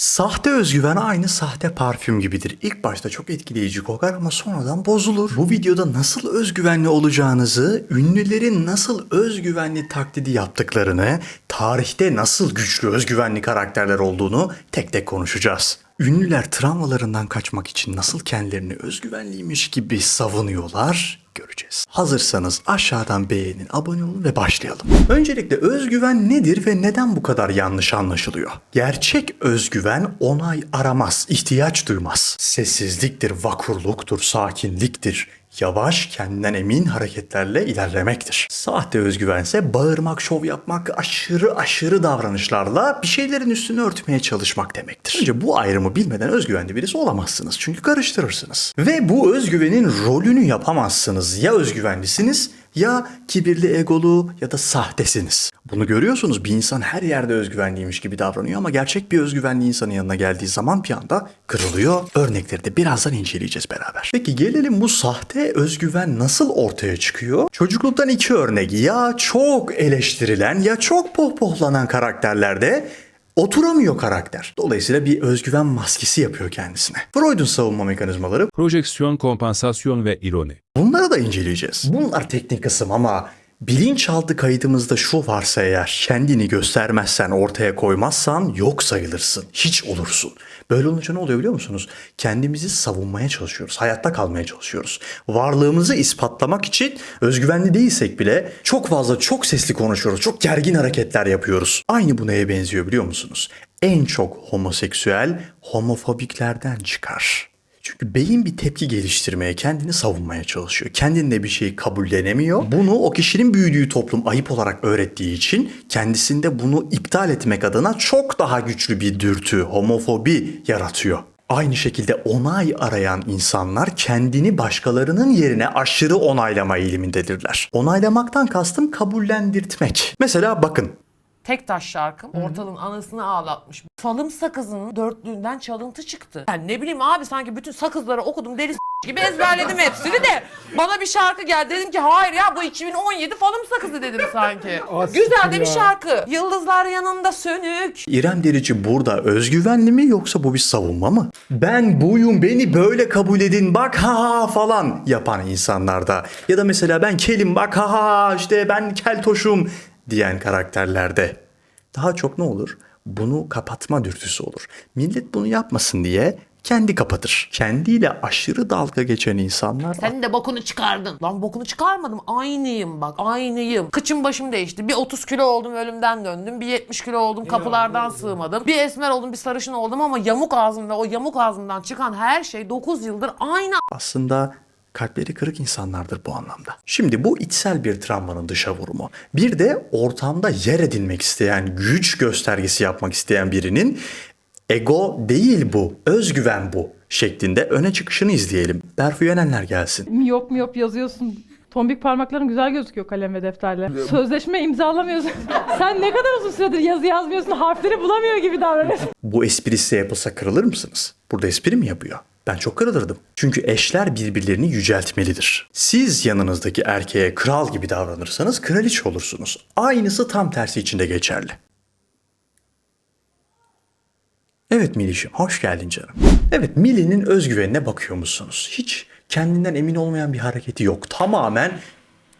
Sahte özgüven aynı sahte parfüm gibidir. İlk başta çok etkileyici kokar ama sonradan bozulur. Bu videoda nasıl özgüvenli olacağınızı, ünlülerin nasıl özgüvenli taklidi yaptıklarını, tarihte nasıl güçlü özgüvenli karakterler olduğunu tek tek konuşacağız. Ünlüler travmalarından kaçmak için nasıl kendilerini özgüvenliymiş gibi savunuyorlar göreceğiz. Hazırsanız aşağıdan beğenin, abone olun ve başlayalım. Öncelikle özgüven nedir ve neden bu kadar yanlış anlaşılıyor? Gerçek özgüven onay aramaz, ihtiyaç duymaz. Sessizliktir, vakurluktur, sakinliktir. Yavaş, kendinden emin hareketlerle ilerlemektir. Sahte özgüvense bağırmak, şov yapmak, aşırı aşırı davranışlarla bir şeylerin üstünü örtmeye çalışmak demektir. Önce bu ayrımı bilmeden özgüvenli birisi olamazsınız. Çünkü karıştırırsınız. Ve bu özgüvenin rolünü yapamazsınız. Ya özgüvenlisiniz ya kibirli egolu ya da sahtesiniz. Bunu görüyorsunuz bir insan her yerde özgüvenliymiş gibi davranıyor ama gerçek bir özgüvenli insanın yanına geldiği zaman bir anda kırılıyor. Örnekleri de birazdan inceleyeceğiz beraber. Peki gelelim bu sahte özgüven nasıl ortaya çıkıyor? Çocukluktan iki örnek ya çok eleştirilen ya çok pohpohlanan karakterlerde oturamıyor karakter. Dolayısıyla bir özgüven maskesi yapıyor kendisine. Freud'un savunma mekanizmaları Projeksiyon, kompansasyon ve ironi. Bunları da inceleyeceğiz. Bunlar teknik kısım ama bilinçaltı kaydımızda şu varsa eğer kendini göstermezsen, ortaya koymazsan yok sayılırsın. Hiç olursun. Böyle olunca ne oluyor biliyor musunuz? Kendimizi savunmaya çalışıyoruz. Hayatta kalmaya çalışıyoruz. Varlığımızı ispatlamak için özgüvenli değilsek bile çok fazla çok sesli konuşuyoruz. Çok gergin hareketler yapıyoruz. Aynı bu neye benziyor biliyor musunuz? En çok homoseksüel homofobiklerden çıkar. Çünkü beyin bir tepki geliştirmeye, kendini savunmaya çalışıyor. Kendinde bir şeyi kabullenemiyor. Bunu o kişinin büyüdüğü toplum ayıp olarak öğrettiği için kendisinde bunu iptal etmek adına çok daha güçlü bir dürtü, homofobi yaratıyor. Aynı şekilde onay arayan insanlar kendini başkalarının yerine aşırı onaylama eğilimindedirler. Onaylamaktan kastım kabullendirtmek. Mesela bakın Tek taş şarkım ortalığın anasını ağlatmış. Falım sakızının dörtlüğünden çalıntı çıktı. Yani ne bileyim abi sanki bütün sakızları okudum deli s- gibi ezberledim hepsini de. Bana bir şarkı geldi dedim ki hayır ya bu 2017 falım sakızı dedim sanki. Güzel de bir şarkı. Yıldızlar yanında sönük. İrem Derici burada özgüvenli mi yoksa bu bir savunma mı? Ben buyum beni böyle kabul edin bak ha ha falan yapan insanlarda. Ya da mesela ben kelim bak ha ha işte ben keltoşum diyen karakterlerde. Daha çok ne olur? Bunu kapatma dürtüsü olur. Millet bunu yapmasın diye kendi kapatır. Kendiyle aşırı dalga geçen insanlar Sen de bokunu çıkardın. Lan bokunu çıkarmadım. Aynıyım bak. Aynıyım. Kıçım başım değişti. Bir 30 kilo oldum ölümden döndüm. Bir 70 kilo oldum kapılardan sığmadım. Bir esmer oldum bir sarışın oldum ama yamuk ağzımda o yamuk ağzımdan çıkan her şey 9 yıldır aynı aslında kalpleri kırık insanlardır bu anlamda. Şimdi bu içsel bir travmanın dışa vurumu. Bir de ortamda yer edinmek isteyen, güç göstergesi yapmak isteyen birinin ego değil bu, özgüven bu şeklinde öne çıkışını izleyelim. Berfu Yenenler gelsin. Miyop miyop yazıyorsun. Tombik parmakların güzel gözüküyor kalem ve defterle. Sözleşme imzalamıyorsun. Sen ne kadar uzun süredir yazı yazmıyorsun, harfleri bulamıyor gibi davranıyorsun. Bu espri size yapılsa kırılır mısınız? Burada espri mi yapıyor? Ben çok kırılırdım. Çünkü eşler birbirlerini yüceltmelidir. Siz yanınızdaki erkeğe kral gibi davranırsanız kraliçe olursunuz. Aynısı tam tersi için de geçerli. Evet Milişim, hoş geldin canım. Evet Milli'nin özgüvenine bakıyor musunuz? Hiç kendinden emin olmayan bir hareketi yok. Tamamen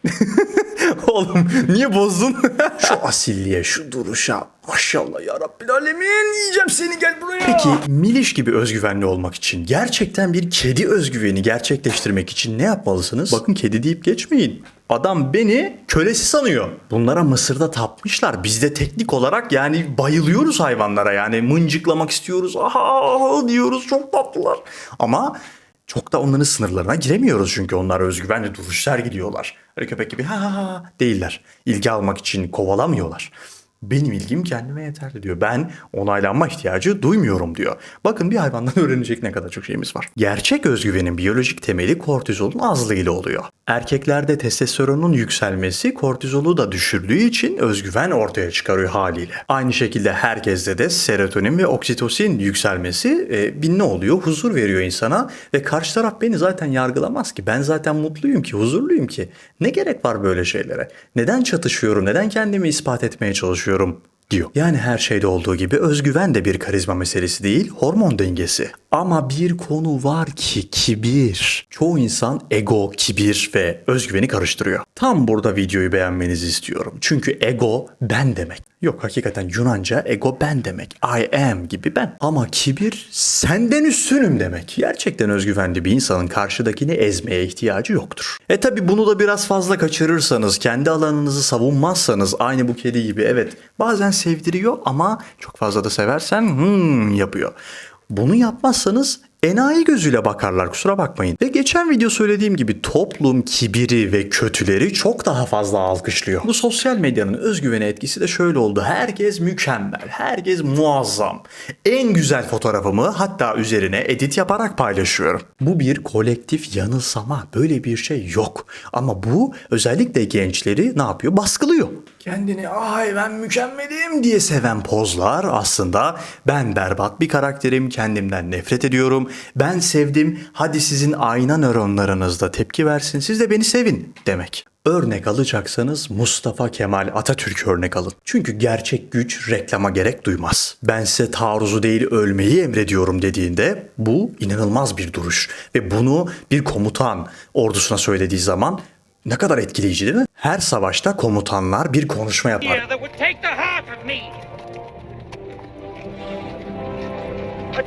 Oğlum niye bozdun? şu asilliğe, şu duruşa maşallah ya Rabbil Alemin yiyeceğim seni gel buraya. Peki Miliş gibi özgüvenli olmak için gerçekten bir kedi özgüveni gerçekleştirmek için ne yapmalısınız? Bakın kedi deyip geçmeyin. Adam beni kölesi sanıyor. Bunlara Mısır'da tapmışlar. Biz de teknik olarak yani bayılıyoruz hayvanlara. Yani mıncıklamak istiyoruz. Aha diyoruz çok tatlılar. Ama çok da onların sınırlarına giremiyoruz çünkü onlar özgüvenli duruş sergiliyorlar. Öyle köpek gibi ha ha ha değiller. İlgi almak için kovalamıyorlar. Benim ilgim kendime yeterli diyor. Ben onaylanma ihtiyacı duymuyorum diyor. Bakın bir hayvandan öğrenecek ne kadar çok şeyimiz var. Gerçek özgüvenin biyolojik temeli kortizolun azlığı ile oluyor. Erkeklerde testosteronun yükselmesi kortizolu da düşürdüğü için özgüven ortaya çıkarıyor haliyle. Aynı şekilde herkeste de serotonin ve oksitosin yükselmesi e, bir ne oluyor? Huzur veriyor insana ve karşı taraf beni zaten yargılamaz ki. Ben zaten mutluyum ki, huzurluyum ki. Ne gerek var böyle şeylere? Neden çatışıyorum? Neden kendimi ispat etmeye çalışıyorum? Diyor. Yani her şeyde olduğu gibi özgüven de bir karizma meselesi değil, hormon dengesi. Ama bir konu var ki kibir. Çoğu insan ego, kibir ve özgüveni karıştırıyor. Tam burada videoyu beğenmenizi istiyorum. Çünkü ego ben demek. Yok hakikaten Yunanca ego ben demek. I am gibi ben. Ama kibir senden üstünüm demek. Gerçekten özgüvenli bir insanın karşıdakini ezmeye ihtiyacı yoktur. E tabi bunu da biraz fazla kaçırırsanız, kendi alanınızı savunmazsanız aynı bu kedi gibi evet bazen sevdiriyor ama çok fazla da seversen hmm yapıyor. Bunu yapmazsanız enayi gözüyle bakarlar kusura bakmayın. Ve geçen video söylediğim gibi toplum kibiri ve kötüleri çok daha fazla alkışlıyor. Bu sosyal medyanın özgüveni etkisi de şöyle oldu. Herkes mükemmel, herkes muazzam. En güzel fotoğrafımı hatta üzerine edit yaparak paylaşıyorum. Bu bir kolektif yanılsama. Böyle bir şey yok. Ama bu özellikle gençleri ne yapıyor? Baskılıyor. Kendini ay ben mükemmelim diye seven pozlar aslında ben berbat bir karakterim, kendimden nefret ediyorum, ben sevdim, hadi sizin ayna nöronlarınız da tepki versin, siz de beni sevin demek. Örnek alacaksanız Mustafa Kemal Atatürk örnek alın. Çünkü gerçek güç reklama gerek duymaz. Ben size taarruzu değil ölmeyi emrediyorum dediğinde bu inanılmaz bir duruş. Ve bunu bir komutan ordusuna söylediği zaman ne kadar etkileyici değil mi? Her savaşta komutanlar bir konuşma yapar.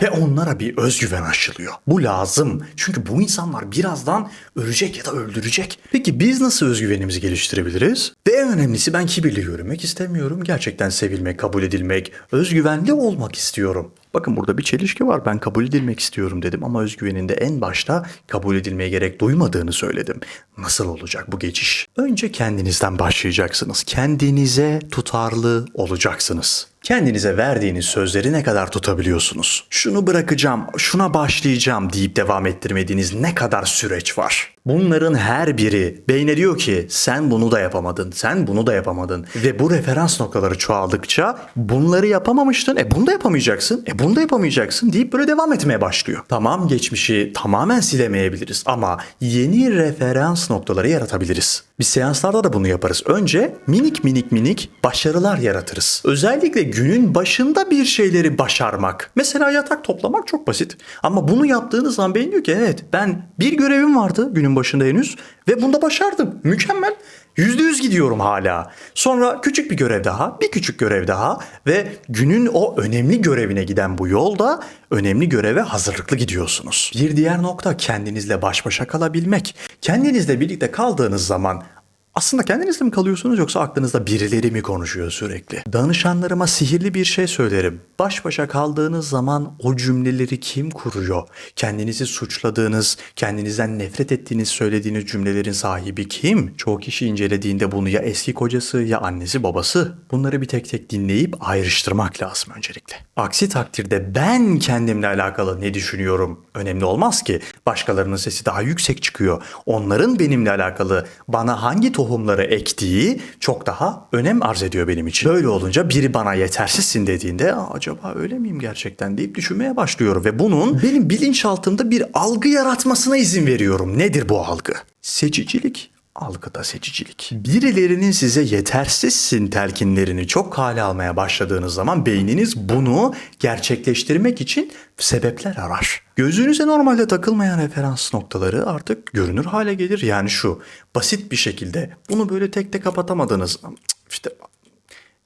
Ve onlara bir özgüven aşılıyor. Bu lazım. Çünkü bu insanlar birazdan ölecek ya da öldürecek. Peki biz nasıl özgüvenimizi geliştirebiliriz? Ve en önemlisi ben kibirli görünmek istemiyorum. Gerçekten sevilmek, kabul edilmek, özgüvenli olmak istiyorum. Bakın burada bir çelişki var. Ben kabul edilmek istiyorum dedim ama özgüveninde en başta kabul edilmeye gerek duymadığını söyledim. Nasıl olacak bu geçiş? Önce kendinizden başlayacaksınız. Kendinize tutarlı olacaksınız. Kendinize verdiğiniz sözleri ne kadar tutabiliyorsunuz? Şunu bırakacağım, şuna başlayacağım deyip devam ettirmediğiniz ne kadar süreç var? Bunların her biri beyne diyor ki sen bunu da yapamadın, sen bunu da yapamadın. Ve bu referans noktaları çoğaldıkça bunları yapamamıştın, e bunu da yapamayacaksın, e bunu da yapamayacaksın deyip böyle devam etmeye başlıyor. Tamam geçmişi tamamen silemeyebiliriz ama yeni referans noktaları yaratabiliriz. Biz seanslarda da bunu yaparız. Önce minik minik minik başarılar yaratırız. Özellikle günün başında bir şeyleri başarmak. Mesela yatak toplamak çok basit. Ama bunu yaptığınız zaman beyin diyor ki evet ben bir görevim vardı günün başında henüz ve bunda başardım. Mükemmel. Yüzde yüz gidiyorum hala. Sonra küçük bir görev daha, bir küçük görev daha ve günün o önemli görevine giden bu yolda önemli göreve hazırlıklı gidiyorsunuz. Bir diğer nokta kendinizle baş başa kalabilmek. Kendinizle birlikte kaldığınız zaman aslında kendinizle mi kalıyorsunuz yoksa aklınızda birileri mi konuşuyor sürekli? Danışanlarıma sihirli bir şey söylerim. Baş başa kaldığınız zaman o cümleleri kim kuruyor? Kendinizi suçladığınız, kendinizden nefret ettiğiniz söylediğiniz cümlelerin sahibi kim? Çoğu kişi incelediğinde bunu ya eski kocası ya annesi babası. Bunları bir tek tek dinleyip ayrıştırmak lazım öncelikle. Aksi takdirde ben kendimle alakalı ne düşünüyorum önemli olmaz ki. Başkalarının sesi daha yüksek çıkıyor. Onların benimle alakalı bana hangi tohumları ektiği çok daha önem arz ediyor benim için. Böyle olunca biri bana yetersizsin dediğinde "Aa, acaba öyle miyim gerçekten deyip düşünmeye başlıyorum ve bunun benim bilinçaltımda bir algı yaratmasına izin veriyorum. Nedir bu algı? Seçicilik. Algıda seçicilik. Birilerinin size yetersizsin telkinlerini çok kale almaya başladığınız zaman beyniniz bunu gerçekleştirmek için sebepler arar. Gözünüze normalde takılmayan referans noktaları artık görünür hale gelir. Yani şu basit bir şekilde bunu böyle tek tek kapatamadınız. İşte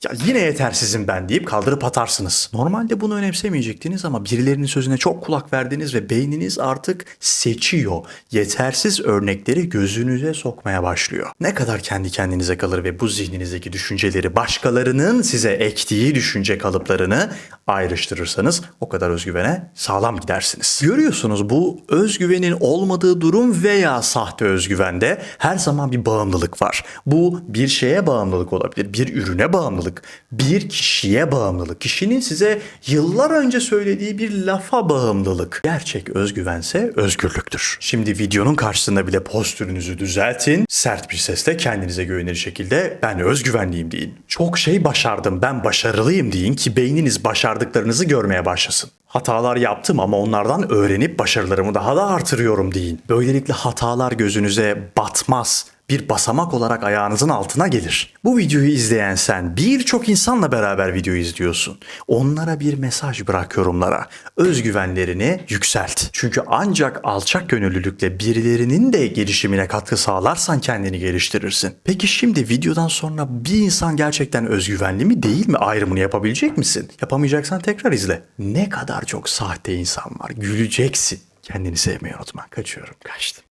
ya yine yetersizim ben deyip kaldırıp atarsınız. Normalde bunu önemsemeyecektiniz ama birilerinin sözüne çok kulak verdiniz ve beyniniz artık seçiyor. Yetersiz örnekleri gözünüze sokmaya başlıyor. Ne kadar kendi kendinize kalır ve bu zihninizdeki düşünceleri başkalarının size ektiği düşünce kalıplarını ayrıştırırsanız o kadar özgüvene sağlam gidersiniz. Görüyorsunuz bu özgüvenin olmadığı durum veya sahte özgüvende her zaman bir bağımlılık var. Bu bir şeye bağımlılık olabilir, bir ürüne bağımlılık, bir kişiye bağımlılık, kişinin size yıllar önce söylediği bir lafa bağımlılık. Gerçek özgüvense özgürlüktür. Şimdi videonun karşısında bile postürünüzü düzeltin, sert bir sesle kendinize güvenir şekilde ben özgüvenliyim deyin. Çok şey başardım, ben başarılıyım deyin ki beyniniz başardıklarınızı görmeye başlasın. Hatalar yaptım ama onlardan öğrenip başarılarımı daha da artırıyorum deyin. Böylelikle hatalar gözünüze batmaz. Bir basamak olarak ayağınızın altına gelir. Bu videoyu izleyen sen birçok insanla beraber video izliyorsun. Onlara bir mesaj bırak yorumlara. Özgüvenlerini yükselt. Çünkü ancak alçak gönüllülükle birilerinin de gelişimine katkı sağlarsan kendini geliştirirsin. Peki şimdi videodan sonra bir insan gerçekten özgüvenli mi değil mi ayrımını yapabilecek misin? Yapamayacaksan tekrar izle. Ne kadar çok sahte insan var. Güleceksin. Kendini sevmeyi unutma. Kaçıyorum. Kaçtım.